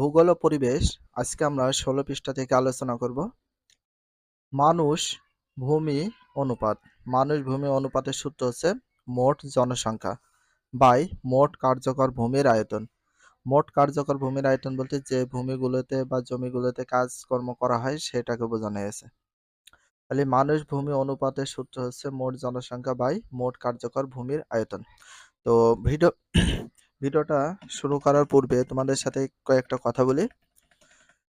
ভূগোল ও পরিবেশ, আজকে আমরা ষোলো পৃষ্ঠা থেকে আলোচনা করব। মানুষ, ভূমি, অনুপাত। মানুষ, ভূমি, অনুপাতের সূত্র হচ্ছে মোট জনসংখ্যা বাই মোট কার্যকর ভূমির আয়তন। মোট কার্যকর ভূমির আয়তন বলতে যে ভূমিগুলোতে বা জমিগুলোতে কাজকর্ম করা হয় সেটাকে বোঝানো হয়েছে। তাহলে মানুষ, ভূমি, অনুপাতের সূত্র হচ্ছে মোট জনসংখ্যা বাই মোট কার্যকর ভূমির আয়তন। তো ভিডিও ভিডিওটা শুরু করার পূর্বে তোমাদের সাথে কয়েকটা কথা বলি।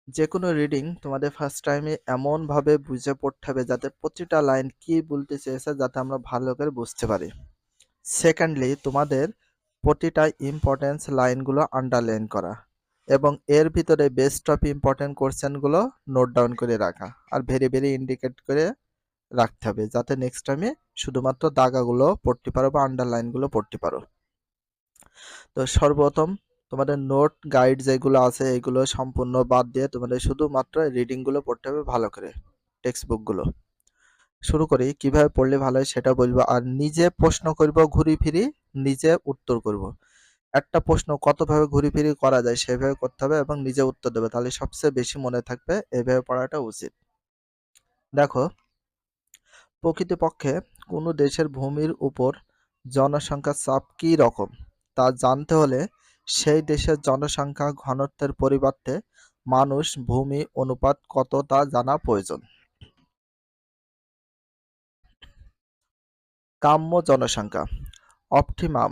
যে কোনো রিডিং তোমাদের ফার্স্ট টাইমে এমনভাবে বুঝে পড়তে হবে যাতে প্রতিটা লাইন কি বলতে চেয়েছে যাতে আমরা ভালো করে বুঝতে পারি। সেকেন্ডলি তোমাদের প্রতিটা ইম্পর্টেন্স লাইনগুলো আন্ডারলাইন করা এবং এর ভিতরে বেস্ট অফ ইম্পর্টেন্ট কোশ্চেনগুলো নোট ডাউন করে রাখা আর ভেরি ভেরি ইন্ডিকেট করে রাখতে হবে যাতে নেক্সট টাইমে শুধুমাত্র দাগাগুলো পড়তে পারো বা আন্ডারলাইনগুলো পড়তে পারো। তো সর্বপ্রথম তোমাদের নোট গাইড যেগুলো আছে, এগুলো সম্পূর্ণ বাদ দিয়ে তোমাদের শুধুমাত্র রিডিংগুলো পড়তে হবে ভালো করে টেক্সট বুকগুলো শুরু করি, কীভাবে পড়লে ভালো হয় সেটা বলব। আর নিজে প্রশ্ন করব ঘুরি ফিরি, নিজে উত্তর করব। একটা প্রশ্ন কতভাবে ঘুরি ফিরি করা যায় সেভাবে করতে হবে এবং নিজে উত্তর দেবে, তাহলে সবচেয়ে বেশি মনে থাকবে, এভাবে পড়াটা উচিত। দেখো, প্রকৃতপক্ষে কোনো দেশের ভূমির উপর জনসংখ্যার চাপ কী রকম? তা জানতে হলে সেই দেশের জনসংখ্যা ঘনত্বের পরিবর্তে মানুষ ভূমি অনুপাত কত তা জানা প্রয়োজন। কাম্য জনসংখ্যা অপটিমাম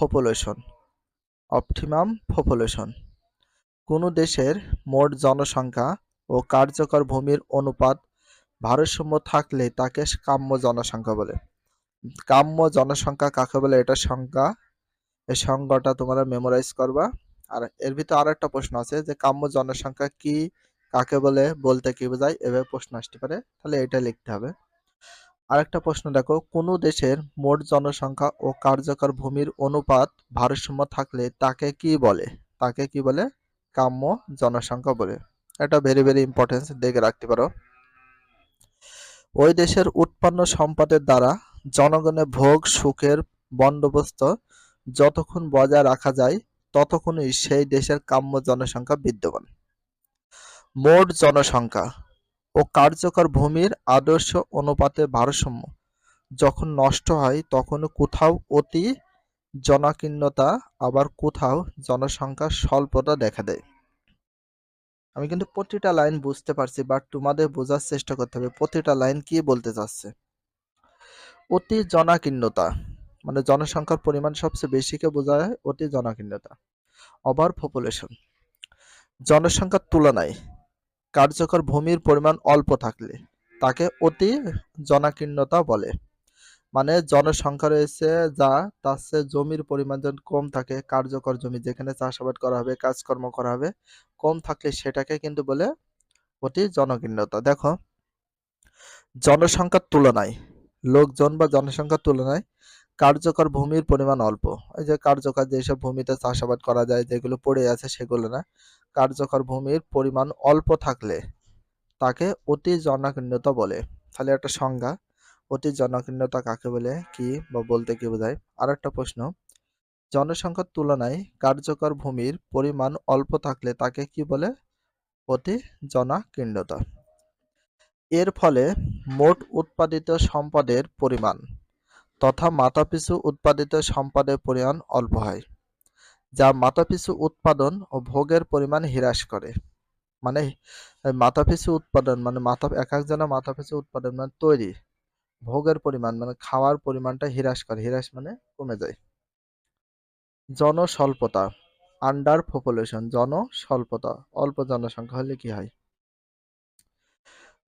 পপুলেশন অপটিমাম পপুলেশন কোনো দেশের মোট জনসংখ্যা ও কার্যকর ভূমির অনুপাত ভারসাম্য থাকলে তাকে কাম্য জনসংখ্যা বলে। কাম্য জনসংখ্যা কাকে বলে? এটা সংখ্যা এই সংজ্ঞাটা তোমরা মেমোরাইজ করবা। আর এর ভিতরে আর একটা প্রশ্ন আছে যে, কাম্য জনসংখ্যা কি, কাকে বলে, বলতে কি বোঝায়, এভাবে প্রশ্ন আসতে পারে। তাহলে এটা লিখতে হবে। আরেকটা প্রশ্ন দেখো, কোন দেশের মোট জনসংখ্যা ও কার্যকর ভূমির অনুপাত ভারসাম্য থাকলে তাকে কি বলে? তাকে কি বলে? কাম্য জনসংখ্যা বলে। এটা ভেরি ভেরি ইম্পর্টেন্স দেখে রাখতে পারো। ওই দেশের উৎপন্ন সম্পদের দ্বারা জনগণের ভোগ, সুখের বন্দোবস্ত যতক্ষণ বজায় রাখা যায়, ততক্ষণই সেই দেশের কাম্য জনসংখ্যা বিদ্যমান মোট জনসংখ্যা ও কার্যকর ভূমির আদর্শ অনুপাতে ভারসাম্য যখন নষ্ট হয়, তখন কোথাও অতি জনাকীর্ণতা, আবার কোথাও জনসংখ্যা স্বল্পতা দেখা দেয়। আমি কিন্তু প্রতিটা লাইন বুঝতে পারছি বাট তোমাদের বোঝার চেষ্টা করতে হবে প্রতিটা লাইন কি বলতে চাচ্ছে। অতি জনাকীর্ণতা মানে জনসংখ্যার পরিমাণ সবচেয়ে বেশিকে বোঝায় অতি জনাকীর্ণতা ওভার পপুলেশন জনসংখ্যার তুলনায় কার্যকর ভূমির পরিমাণ অল্প থাকলে তাকে অতি জনাকীর্ণতা বলে। মানে জনসংখ্যা রয়েছে যা তার চেয়ে জমির পরিমাণ যখন কম থাকে, কার্যকর জমি যেখানে চাষাবাদ করা হবে, কাজকর্ম করা হবে, কম থাকলে সেটাকে কিন্তু বলে অতি জনকীর্ণতা দেখো, জনসংখ্যার তুলনায়, লোকজন বা জনসংখ্যার তুলনায় কার্যকর ভূমির পরিমাণ অল্প। এই যে কার্যকর যেসব ভূমিতে চাষাবাদ করা যায়, যেগুলো পড়ে আছে সেগুলো না, কার্যকর ভূমির পরিমাণ অল্প থাকলে তাকে অতি জনাকীর্ণতা বলে। তাহলে একটা সংজ্ঞা, অতি জনাকীর্ণতা কাকে বলে, কি বা বলতে কি বোঝায়? আর একটা প্রশ্ন, জনসংখ্যার তুলনায় কার্যকর ভূমির পরিমাণ অল্প থাকলে তাকে কি বলে? অতি জনাকীর্ণতা। এর ফলে মোট উৎপাদিত সম্পদের পরিমাণ তথা মাথাপিছু উৎপাদিত সম্পদের পরিমাণ অল্প হয়, যা মাথাপিছু উৎপাদন ও ভোগের পরিমাণ হ্রাস করে। মানে মাথাপিছু উৎপাদন মানে মাথা, এক একজনের মাথাপিছু উৎপাদন মানে তৈরি। ভোগের পরিমাণ মানে খাওয়ার পরিমাণটা হ্রাস করে। হ্রাস মানে কমে যায়। জনস্বল্পতা আন্ডার পপুলেশন জনস্বল্পতা, অল্প জনসংখ্যা হলে কি হয়?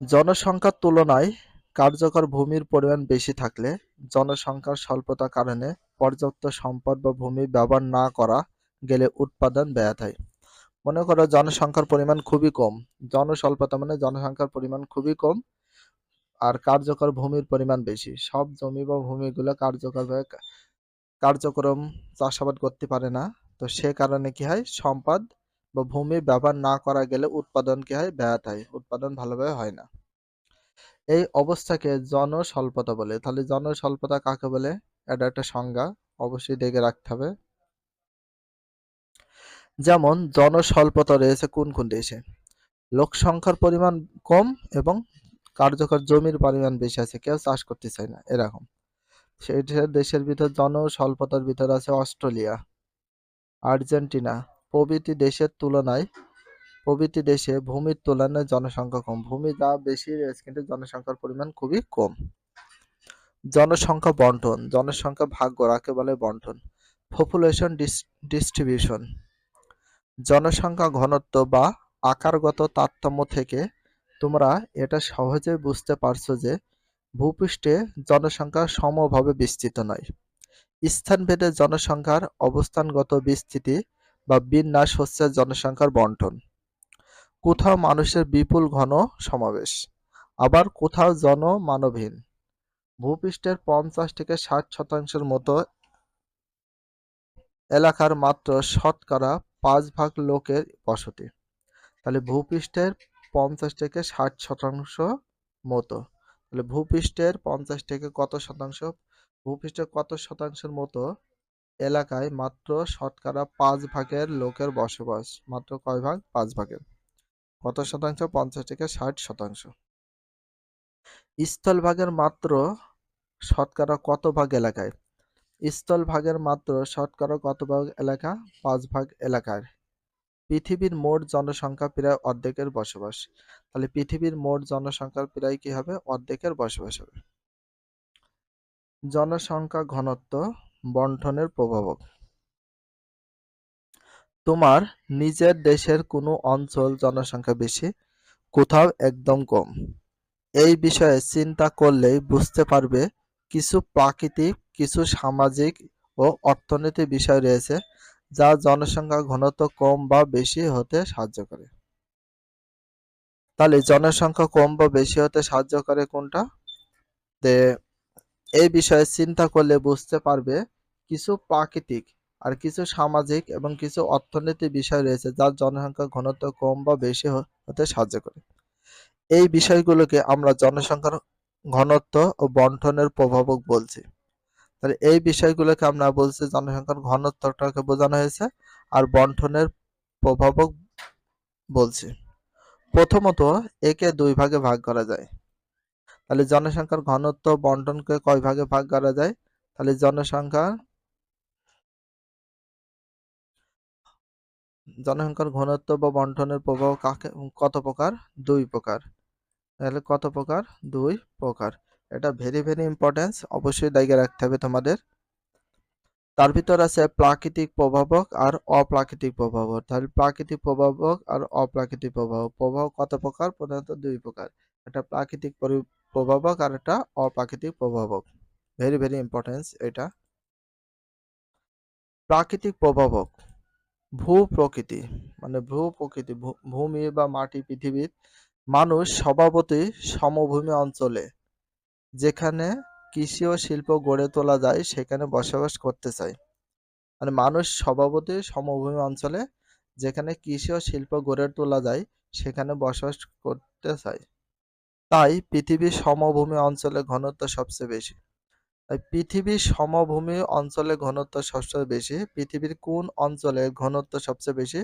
জনসংখ্যার তুলনায় কার্যকর ভূমির পরিমাণ বেশি থাকলে জনসংখ্যার স্বল্পতার কারণে পর্যাপ্ত সম্পদ বা ভূমি ব্যবহার না করা গেলে উৎপাদন ব্যাহত হয়। মনে করো জনসংখ্যার পরিমাণ খুবই কম। জনস্বল্পতা মানে জনসংখ্যার পরিমাণ খুবই কম আর কার্যকর ভূমির পরিমাণ বেশি। সব জমি বা ভূমিগুলো কার্যকরভাবে কার্যক্রম চাষাবাদ করতে পারে না। তো সে কারণে কি হয়? সম্পদ বা ভূমি ব্যবহার না করা গেলে উৎপাদন কি হয় ব্যাহত হয়। উৎপাদন ভালোভাবে হয় না। এই অবস্থাকে জনস্বল্পতা বলে। তাহলে জনস্বল্পতা কাকে বলে? এটা একটা সংজ্ঞা, অবশ্যই দেখে রাখতে হবে। যেমন, জনস্বল্পতা রয়েছে কোন কোন দেশে? লোক সংখ্যার পরিমাণ কম এবং কার্যকর জমির পরিমাণ বেশি আছে, কেউ চাষ করতে চায় না, এরকম। সেই দেশের ভিতর জনস্বল্পতার ভিতর আছে অস্ট্রেলিয়া, আর্জেন্টিনা প্রভৃতি দেশের তুলনায় প্রভৃতি দেশে ভূমির তুলনায় জনসংখ্যা কম। ভূমি যা বেশি রয়েছে কিন্তু জনসংখ্যার পরিমাণ খুবই কম। জনসংখ্যা বন্টন, জনসংখ্যা ভাগ করাকে বলে বন্টন? পপুলেশন ডিস্ট্রিবিউশন জনসংখ্যা ঘনত্ব বা আকারগত তারতম্য থেকে তোমরা এটা সহজে বুঝতে পারছ যে ভূপৃষ্ঠে জনসংখ্যা সমভাবে বিস্তৃত নয়। স্থানভেদে জনসংখ্যার অবস্থানগত বিস্তৃতি বা বিন্যাস হচ্ছে জনসংখ্যার বন্টন। কোথাও মানুষের বিপুল ঘন সমাবেশ, আবার কোথাও জনমানবহীন। ভূপৃষ্ঠের পঞ্চাশ থেকে ষাট শতাংশের মতো এলাকার মাত্র শতকরা পাঁচ ভাগ লোকের বসতি। তাহলে ভূপৃষ্ঠের পঞ্চাশ থেকে ষাট শতাংশ মতো। তাহলে ভূপৃষ্ঠের পঞ্চাশ থেকে কত শতাংশ? ভূপৃষ্ঠের কত শতাংশের মতো এলাকায় মাত্র শতকরা পাঁচ ভাগের লোকের বসবাস, মাত্র কয় ভাগ? পাঁচ ভাগের। কত শতাংশ? পঞ্চাশ থেকে ষাট শতাংশ। স্থলভাগের মাত্র শতকরা কত ভাগ এলাকায়? স্থলভাগের মাত্র শতকরা কত ভাগ এলাকা? পাঁচ ভাগ এলাকার। পৃথিবীর মোট জনসংখ্যা প্রায় অর্ধেকের বসবাস। তাহলে পৃথিবীর মোট জনসংখ্যার প্রায় কি হবে? অর্ধেকের বসবাস হবে। জনসংখ্যা ঘনত্ব বন্টনের প্রভাবক। তোমার নিজের দেশের কোনো অঞ্চল জনসংখ্যা বেশি, কোথাও একদম কম। এই বিষয়ে চিন্তা করলেই বুঝতে পারবে কিছু প্রাকৃতিক, কিছু সামাজিক ও অর্থনৈতিক বিষয় রয়েছে যা জনসংখ্যা ঘনত্ব কম বা বেশি হতে সাহায্য করে। তাহলে জনসংখ্যা কম বা বেশি হতে সাহায্য করে কোনটা? এই বিষয়ে চিন্তা করলে বুঝতে পারবে কিছু প্রাকৃতিক আর কিছু সামাজিক এবং কিছু অর্থনৈতিক বিষয় রয়েছে যার জনসংখ্যা ঘনত্ব কম বা বেশি হতে সাহায্য করে। এই বিষয়গুলোকে আমরা জনসংখ্যার ঘনত্ব ও বন্টনের প্রভাবক বলছি। তাহলে এই বিষয়গুলোকে আমরা বলছি জনসংখ্যার ঘনত্বটাকে বোঝানো হয়েছে আর বন্টনের প্রভাবক বলছি। প্রথমত একে দুই ভাগে ভাগ করা যায়। তাহলে জনসংখ্যার ঘনত্ব বন্টনকে কয় ভাগে ভাগ করা যায়? তাহলে জনসংখ্যা জনসংখ্যার ঘনত্ব বা বন্টনের প্রভাব কাকে, কত প্রকার? দুই প্রকার। তাহলে কত প্রকার? দুই প্রকার। এটা ভেরি ভেরি ইম্পর্টেন্স অবশ্যই দায়িত্ব রাখতে হবে তোমাদের। তার ভিতর আছে প্রাকৃতিক প্রভাবক আর অপ্রাকৃতিক প্রভাবক। তাহলে প্রাকৃতিক প্রভাবক আর অপ্রাকৃতিক প্রভাবক। প্রভাব কত প্রকার? প্রধানত দুই প্রকার। একটা প্রাকৃতিক প্রভাবক আর একটা অপ্রাকৃতিক প্রভাবক। ভেরি ভেরি ইম্পর্টেন্স এটা। প্রাকৃতিক প্রভাবক। ভূ প্রকৃতি মানে ভূ প্রকৃতি ভূমি বা মাটি পৃথিবীর মানুষ স্বভাবতই সমভূমি অঞ্চলে। যেখানে কৃষি ও শিল্প গড়ে তোলা যায়, সেখানে বসবাস করতে চায়। মানে মানুষ স্বভাবতই সমভূমি অঞ্চলে, যেখানে কৃষি ও শিল্প গড়ে তোলা যায়, সেখানে বসবাস করতে চায়। তাই পৃথিবীর সমভূমি অঞ্চলে ঘনত্ব সবচেয়ে বেশি। পৃথিবীর সমভূমি অঞ্চলে ঘনত্ব সবচেয়ে বেশি। পৃথিবীর কোন অঞ্চলে ঘনত্ব সবচেয়ে বেশি?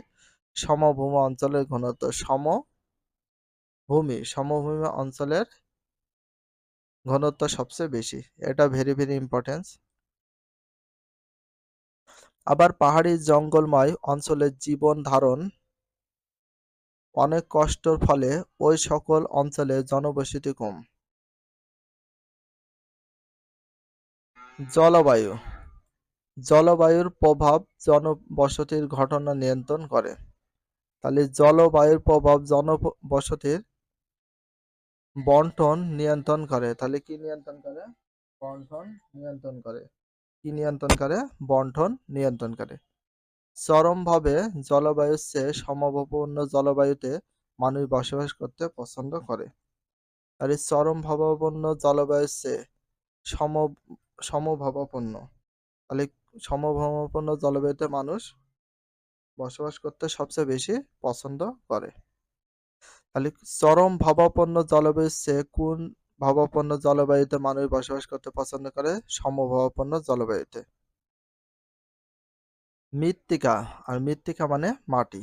সমভূমি অঞ্চলের ঘনত্ব। সমভূমি সমভূমি অঞ্চলের ঘনত্ব সবচেয়ে বেশি। এটা ভেরি ভেরি ইম্পর্টেন্স আবার পাহাড়ি জঙ্গলময় অঞ্চলের জীবন ধারণ অনেক কষ্টর ফলে ওই সকল অঞ্চলে জনবসতি কম। জলবায়ু। জলবায়ুর প্রভাব জনবসতির ঘটনা নিয়ন্ত্রণ করে। তাহলে জলবায়ুর প্রভাব জনবসতির বন্টন নিয়ন্ত্রণ করে। তাহলে কি নিয়ন্ত্রণ করে? বন্টন নিয়ন্ত্রণ করে। কি নিয়ন্ত্রণ করে? বন্টন নিয়ন্ত্রণ করে। চরমভাবে জলবায়ুর চেয়ে সমভাবাপন্ন জলবায়ুতে মানুষ বসবাস করতে পছন্দ করে। আর এই চরম ভাবাপন্ন জলবায়ুর চেয়ে সম সমভাবাপন্ন। তাহলে সমভাবাপন্ন জলবায়ুতে মানুষ বসবাস করতে সবচেয়ে বেশি পছন্দ করে। তাহলে চরম ভাবাপন্ন জলবায়ুর চেয়ে কোন ভাবাপন্ন জলবায়ুতে মানুষ বসবাস করতে পছন্দ করে? সমভাবাপন্ন জলবায়ুতে। মৃত্তিকা, আর মৃত্তিকা মানে মাটি।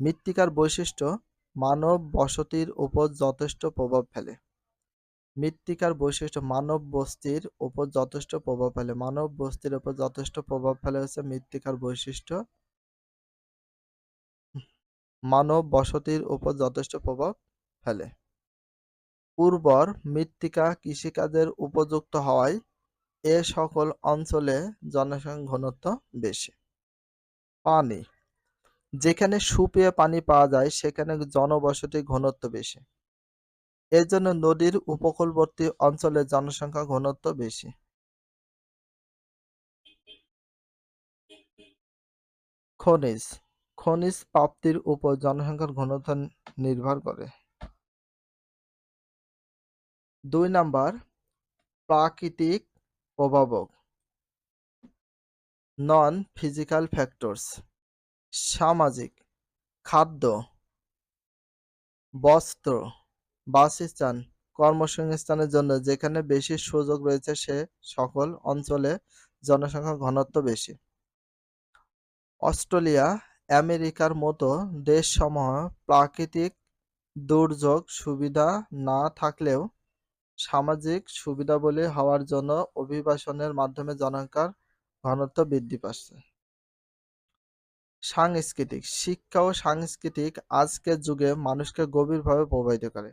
মৃত্তিকার বৈশিষ্ট্য মানব বসতির উপর যথেষ্ট প্রভাব ফেলে। মৃত্তিকার বৈশিষ্ট্য মানব বস্তির উপর যথেষ্ট প্রভাব ফেলে। মানব বস্তির উপর যথেষ্ট প্রভাব ফেলে হচ্ছে মৃত্তিকার বৈশিষ্ট্য। মানব বসতির উপর যথেষ্ট প্রভাব ফেলে। উর্বর মৃত্তিকা কৃষিকাজের উপযুক্ত হওয়ায় এ সকল অঞ্চলে জনসংখ্যা ঘনত্ব বেশি। পানি, যেখানে সুপেয় পানি পাওয়া যায়, সেখানে জনবসতি ঘনত্ব বেশি। এর জন্য নদীর উপকূলবর্তী অঞ্চলে জনসংখ্যা ঘনত্ব বেশি। খনিজ। খনিজ প্রাপ্তির উপর জনসংখ্যার ঘনত্ব নির্ভর করে। দুই নাম্বার, প্রাকৃতিক প্রভাবক। নন ফিজিক্যাল ফ্যাক্টরস সামাজিক। খাদ্য। বস্ত্র। বাসস্থান কর্মসংস্থানের জন্য যেখানে বেশি সুযোগ রয়েছে সে সকল অঞ্চলে জনসংখ্যা ঘনত্ব বেশি। অস্ট্রেলিয়া, আমেরিকার মতো দেশসমূহ প্রাকৃতিক দুর্যোগ সুবিধা না থাকলেও সামাজিক সুবিধাবলী হওয়ার জন্য অভিবাসনের মাধ্যমে জনসংখ্যার ঘনত্ব বৃদ্ধি পাচ্ছে। সাংস্কৃতিক, শিক্ষা ও সাংস্কৃতিক আজকের যুগে মানুষকে গভীরভাবে প্রভাবিত করে।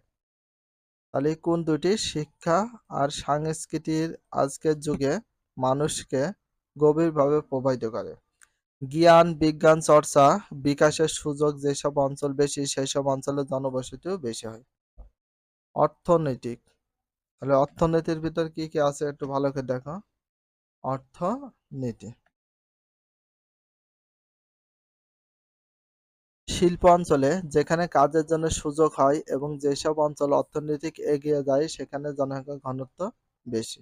তাহলে কোন দুটি শিক্ষা আর সংস্কৃতির আজকের যুগে মানুষকে গভীরভাবে প্রভাবিত করে। জ্ঞান, বিজ্ঞান চর্চা, বিকাশের সুযোগ যেসব অঞ্চল বেশি সেই সব অঞ্চলে জনবসতিও বেশি হয়। অর্থনৈতিক। তাহলে অর্থনীতির ভিতর কি কি আছে একটু ভালো করে দেখো। অর্থনীতি। শিল্প অঞ্চলে যেখানে কাজের জন্য সুযোগ হয় এবং যেসব অঞ্চল অর্থনৈতিক এগিয়ে যায়, সেখানে জনসংখ্যার ঘনত্ব বেশি।